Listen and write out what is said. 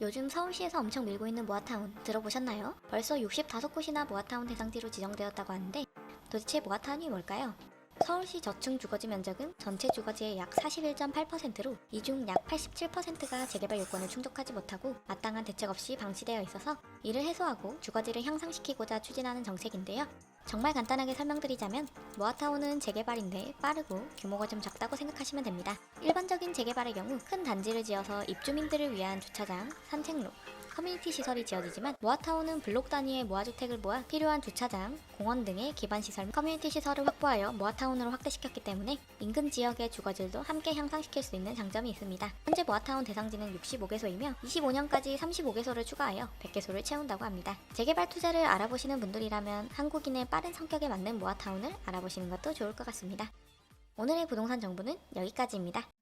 요즘 서울시에서 엄청 밀고 있는 모아타운 들어보셨나요? 벌써 65곳이나 모아타운 대상지로 지정되었다고 하는데 도대체 모아타운이 뭘까요? 서울시 저층 주거지 면적은 전체 주거지의 약 41.8%로 이 중 약 87%가 재개발 요건을 충족하지 못하고 마땅한 대책 없이 방치되어 있어서 이를 해소하고 주거지를 향상시키고자 추진하는 정책인데요. 정말 간단하게 설명드리자면 모아타운은 재개발인데 빠르고 규모가 좀 작다고 생각하시면 됩니다. 일반적인 재개발의 경우 큰 단지를 지어서 입주민들을 위한 주차장, 산책로, 커뮤니티 시설이 지어지지만 모아타운은 블록 단위의 모아주택을 모아 필요한 주차장, 공원 등의 기반 시설, 커뮤니티 시설을 확보하여 모아타운 으로 확대시켰기 때문에 인근 지역의 주거질도 함께 향상시킬 수 있는 장점이 있습니다. 현재 모아타운 대상지는 65개소이며 25년까지 35개소를 추가하여 100개소를 채운다고 합니다. 재개발 투자를 알아보시는 분들이라면 한국인의 빠른 성격에 맞는 모아타운을 알아보시는 것도 좋을 것 같습니다. 오늘의 부동산 정보는 여기까지입니다.